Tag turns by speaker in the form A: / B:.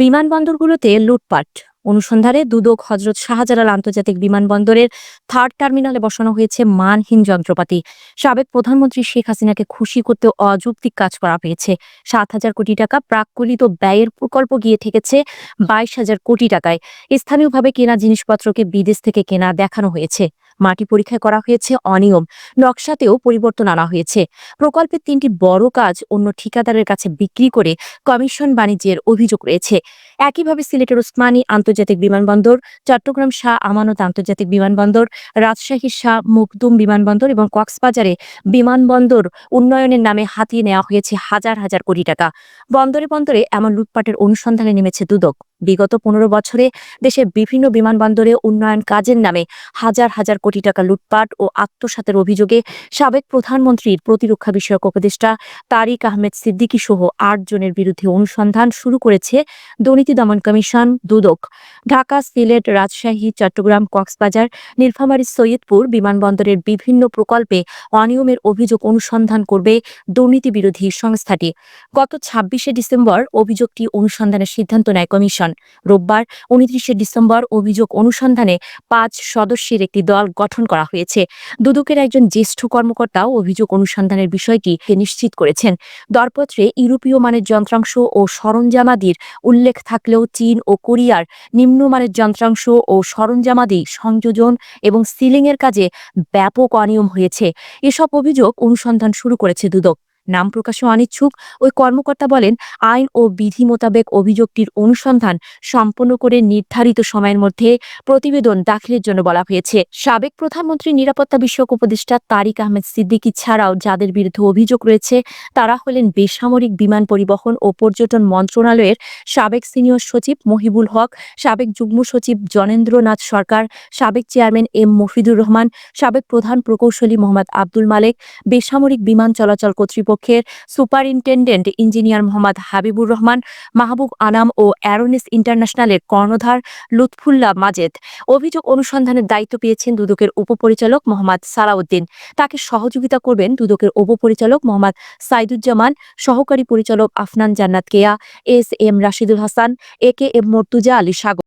A: বিমানবন্দরগুলোতে লুটপাট। অনুসন্ধানে দুদক হজরত শাহজালাল আন্তর্জাতিক বিমানবন্দরের থার্ড টার্মিনালে বসানো হয়েছে মানহীন যন্ত্রপাতি। সাবেক প্রধানমন্ত্রী শেখ হাসিনাকে খুশি করতে অযৌক্তিক কাজ করা হয়েছে। সাত হাজার কোটি টাকা প্রাক্কলিত ব্যয়ের প্রকল্প গিয়ে ঠেকেছে বাইশ হাজার কোটি টাকায়। স্থানীয়ভাবে কেনা জিনিসপত্রকে বিদেশ থেকে কেনা দেখানো হয়েছে। মাটি পরীক্ষায় করা হয়েছে অনিয়ম। নকশাতেও পরিবর্তন আনা হয়েছে। প্রকল্পের তিনটি বড় কাজ অন্য ঠিকাদারের কাছে বিক্রি করে কমিশন বাণিজ্যের অভিযোগ রয়েছে। একইভাবে সিলেটের ওসমানী আন্তর্জাতিক বিমানবন্দর, চট্টগ্রাম শাহ আমানত আন্তর্জাতিক বিমানবন্দর, রাজশাহী শাহ মুকদুম বিমানবন্দর এবং কক্সবাজারে বিমানবন্দর উন্নয়নের নামে হাতিয়ে নেওয়া হয়েছে হাজার হাজার কোটি টাকা। বন্দরে বন্দরে এমন লুটপাটের অনুসন্ধানে নেমেছে দুদক। বিগত পনেরো বছরে দেশের বিভিন্ন বিমানবন্দরে উন্নয়ন কাজের নামে হাজার হাজার কোটি টাকা লুটপাট ও আত্মসাতের অভিযোগে সাবেক প্রধানমন্ত্রীর প্রতিরক্ষা বিষয়ক উপদেষ্টা তারিক আহমেদ সিদ্দিকী সহ আট জনের বিরুদ্ধে অনুসন্ধান শুরু করেছে দুর্নীতি দমন কমিশন, দুদক। ঢাকা, সিলেট, রাজশাহী, চট্টগ্রাম, কক্সবাজার, নীলফামারী, সৈয়দপুর বিমানবন্দরের বিভিন্ন প্রকল্পে অনিয়মের অভিযোগ অনুসন্ধান করবে দুর্নীতি বিরোধী সংস্থাটি। গত ছাব্বিশে ডিসেম্বর অভিযোগটি অনুসন্ধানের সিদ্ধান্ত নেয় কমিশন। রোববার উনত্রিশে ডিসেম্বর অভিযোগ অনুসন্ধানে পাঁচ সদস্যের একটি দল গঠন করা হয়েছে। দুদকের একজন জ্যেষ্ঠ কর্মকর্তাও অভিযোগ অনুসন্ধানের বিষয়টি নিশ্চিত করেছেন। দরপত্রে ইউরোপীয় মানের যন্ত্রাংশ ও সরঞ্জামাদির উল্লেখ থাকলেও চীন ও কোরিয়ার নিম্নমানের যন্ত্রাংশ ও সরঞ্জামাদি সংযোজন এবং সিলিংয়ের কাজে ব্যাপক অনিয়ম হয়েছে। এসব অভিযোগ অনুসন্ধান শুরু করেছে দুদক। নাম প্রকাশে অনিচ্ছুক। ওই কর্মকর্তা বলেন, আইন ও বিধি মোতাবেক অভিযোগটির অনুসন্ধান সম্পন্ন করে নির্ধারিত সময়ের মধ্যে প্রতিবেদন দাখিলের জন্য বলা হয়েছে। সাবেক প্রধানমন্ত্রী নিরাপত্তা বিষয়ক উপদেষ্টা তারিক আহমেদ সিদ্দিকী ছাড়াও যাদের বিরুদ্ধে অভিযোগ রয়েছে, তারা হলেন বেসামরিক বিমান পরিবহন ও পর্যটন মন্ত্রণালয়ের সাবেক সিনিয়র সচিব মহিবুল হক, সাবেক যুগ্ম সচিব জনেন্দ্রনাথ সরকার, সাবেক চেয়ারম্যান এম মফিদুর রহমান, সাবেক প্রধান প্রকৌশলী মোহাম্মদ আব্দুল মালেক, বেসামরিক বিমান চলাচল কর্তৃপক্ষের সুপারিনটেন্ডেন্ট ইঞ্জিনিয়ার মোহাম্মদ হাবিবুর রহমান, মাহবুব আনাম ও অ্যারোনিস ইন্টারন্যাশনালের কর্ণধার লুৎফুল্লাহ মাজেদ। অভিযোগ অনুসন্ধানের দায়িত্ব পেয়েছেন দুদকের উপপরিচালক মোহাম্মদ সালাউদ্দিন। তাকে সহযোগিতা করবেন দুদকের উপপরিচালক মোহাম্মদ সাইদুজ্জামান, সহকারী পরিচালক Afnan Jannat Keya, S M Rashidul Hasan, A K M Mortuza Ali Sagar.